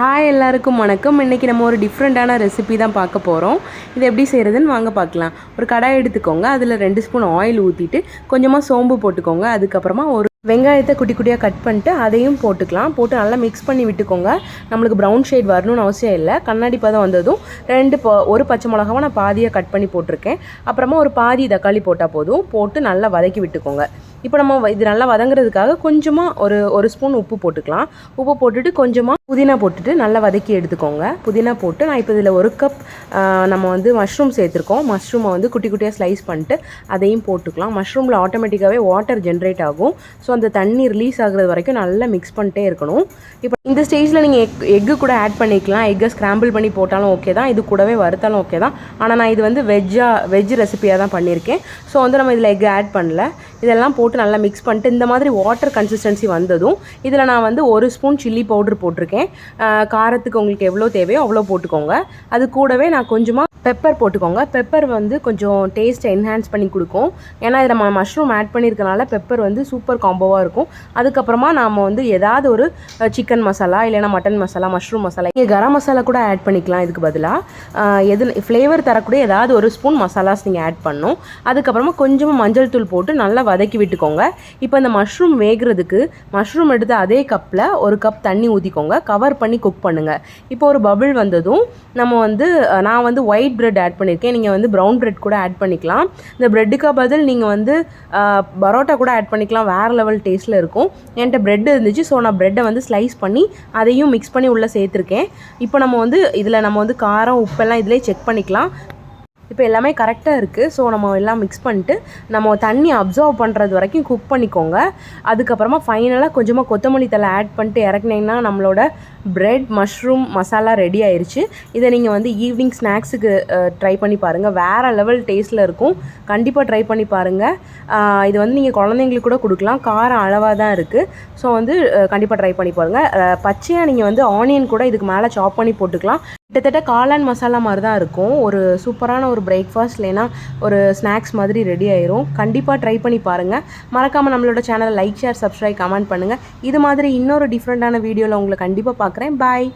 Hi எல்லாருக்கும் வணக்கம். இன்றைக்கி நம்ம ஒரு டிஃப்ரெண்ட்டான ரெசிபி தான் பார்க்க போகிறோம் இது எப்படி செய்கிறதுன்னு வாங்க பார்க்கலாம். ஒரு கடாய் எடுத்துக்கோங்க. அதில் ரெண்டு ஸ்பூன் ஆயில் ஊற்றிட்டு கொஞ்சமாக சோம்பு போட்டுக்கோங்க. அதுக்கப்புறமா ஒரு வெங்காயத்தை குட்டி குட்டியாக கட் பண்ணிட்டு அதையும் போட்டுக்கலாம். போட்டு நல்லா மிக்ஸ் பண்ணி விட்டுக்கோங்க. நம்மளுக்கு ப்ரௌன் ஷேட் வரணும்னு அவசியம் இல்லை. கண்ணாடி பதம் வந்ததும் ரெண்டு ப ஒரு பச்சை மிளகாவை நான் பாதியாக கட் பண்ணி போட்டிருக்கேன். அப்புறமா ஒரு பாதி தக்காளி போட்டால் போதும். போட்டு நல்லா வதக்கி விட்டுக்கோங்க. இப்போ நம்ம வ- இது நல்லா வதங்குறதுக்காக கொஞ்சமாக ஒரு ஒரு ஸ்பூன் உப்பு போட்டுக்கலாம். உப்பு போட்டுட்டு கொஞ்சமாக புதினா போட்டுட்டு நல்லா வதக்கி எடுத்துக்கோங்க. புதினா போட்டு நான் இப்போ இதில் ஒரு கப் நம்ம வந்து மஷ்ரூம் சேர்த்துருக்கோம். மஷ்ரூமை வந்து குட்டி குட்டியாக ஸ்லைஸ் பண்ணிட்டு அதையும் போட்டுக்கலாம். மஷ்ரூமில் ஆட்டோமேட்டிக்காகவே வாட்டர் ஜென்ரேட் ஆகும். ஸோ அந்த தண்ணி ரிலீஸ் ஆகுறது வரைக்கும் நல்லா மிக்ஸ் பண்ணிட்டே இருக்கணும். இப்போ இந்த ஸ்டேஜில் நீங்கள் எக் எக்கு கூட ஆட் பண்ணிக்கலாம். எக்கை ஸ்க்ராம்பிள் பண்ணி போட்டாலும் ஓகே தான். இது கூடவே வறுத்தாலும் ஓகே தான். ஆனால் நான் இது வந்து வெஜ்ஜாக வெஜ் ரெசிபியாக தான் பண்ணியிருக்கேன். ஸோ வந்து நம்ம இதில் எக் ஆட் பண்ணல. இதெல்லாம் போட்டு நல்லா மிக்ஸ் பண்ணிட்டு இந்த மாதிரி வாட்டர் கன்சிஸ்டன்சி வந்ததும் இதில் நான் வந்து ஒரு ஸ்பூன் சில்லி பவுடர் போட்டிருக்கேன். காரத்துக்கு உங்களுக்கு எவ்வளோ தேவையோ அவ்வளோ போட்டுக்கோங்க. அது கூடவே நான் கொஞ்சமாக பெப்பர் போட்டுக்கோங்க. பெப்பர் வந்து கொஞ்சம் டேஸ்ட்டை என்ஹான்ஸ் பண்ணி கொடுக்கும். ஏன்னா இதில் நம்ம மஷ்ரூம் ஆட் பண்ணியிருக்கனால பெப்பர் வந்து சூப்பர் காம்போவாக இருக்கும். அதுக்கப்புறமா நாம் வந்து ஏதாவது ஒரு சிக்கன் மசாலா இல்லைன்னா மட்டன் மசாலா மஷ்ரூம் மசாலா நீங்கள் கரம் மசாலா கூட ஆட் பண்ணிக்கலாம் இதுக்கு பதிலாக எது ஃப்ளேவர் தரக்கூடிய ஏதாவது ஒரு ஸ்பூன் மசாலாஸ் நீங்கள் ஆட் பண்ணும். அதுக்கப்புறமா கொஞ்சமாக மஞ்சள் தூள் போட்டு நல்லா வதக்கி விட்டுக்கோங்க. இப்போ இந்த மஷ்ரூம் வேகிறதுக்கு மஷ்ரூம் எடுத்து அதே கப்பில் ஒரு கப் தண்ணி ஊற்றிக்கோங்க கவர் பண்ணி குக் பண்ணுங்கள் இப்போ ஒரு பபிள் வந்ததும் நம்ம வந்து நான் வந்து ஒயிட் ப்ரெட் ஆட் பண்ணியிருக்கேன் நீங்கள் வந்து ப்ரௌன் பிரெட் கூட ஆட் பண்ணிக்கலாம். இந்த ப்ரெட்டுக்கு பதில் நீங்கள் வந்து பரோட்டா கூட ஆட் பண்ணிக்கலாம். வேறு லெவல் டேஸ்ட்டில் இருக்கும். என்கிட்ட ப்ரெட் இருந்துச்சு. ஸோ நான் ப்ரெட்டை வந்து ஸ்லைஸ் பண்ணி அதையும் மிக்ஸ் பண்ணி உள்ளே சேர்த்துருக்கேன். இப்போ நம்ம வந்து இதில் நம்ம வந்து காரம் உப்பெல்லாம் இதிலே செக் பண்ணிக்கலாம். இப்போ எல்லாமே கரெக்டாக இருக்குது ஸோ நம்ம எல்லாம் மிக்ஸ் பண்ணிட்டு நம்ம தண்ணி அப்சர்வ் பண்ணுறது வரைக்கும் குக் பண்ணிக்கோங்க. அதுக்கப்புறமா ஃபைனலாக கொஞ்சமாக கொத்தமல்லி தலை ஆட் பண்ணிட்டு இறக்குனீங்கன்னா நம்மளோட ப்ரெட் மஷ்ரூம் மசாலா ரெடி ஆயிடுச்சு இதை நீங்கள் வந்து ஈவினிங் ஸ்நாக்ஸுக்கு ட்ரை பண்ணி பாருங்கள் வேறு லெவல் டேஸ்ட்டில் இருக்கும். கண்டிப்பாக ட்ரை பண்ணி பாருங்கள் இது வந்து நீங்கள் குழந்தைங்களுக்கு கூட கொடுக்கலாம். காரம் அளவாக தான் இருக்குது ஸோ வந்து கண்டிப்பாக ட்ரை பண்ணி பாருங்கள் பச்சையாக நீங்கள் வந்து ஆனியன் கூட இதுக்கு மேலே சாப் பண்ணி போட்டுக்கலாம். கிட்டத்தட்ட காளான் மசாலா மாதிரி தான் இருக்கும். ஒரு சூப்பரான ஒரு பிரேக்ஃபாஸ்ட் இல்லைன்னா ஒரு ஸ்நாக்ஸ் மாதிரி ரெடி ஆயிரும். கண்டிப்பாக ட்ரை பண்ணி பாருங்கள் மறக்காமல் நம்மளோட சேனலை லைக் ஷேர் சப்ஸ்கிரைப் கமெண்ட் பண்ணுங்கள் இது மாதிரி இன்னொரு டிஃப்ரெண்ட்டான வீடியோவில் உங்களை கண்டிப்பாக பார்க்குறேன். பாய்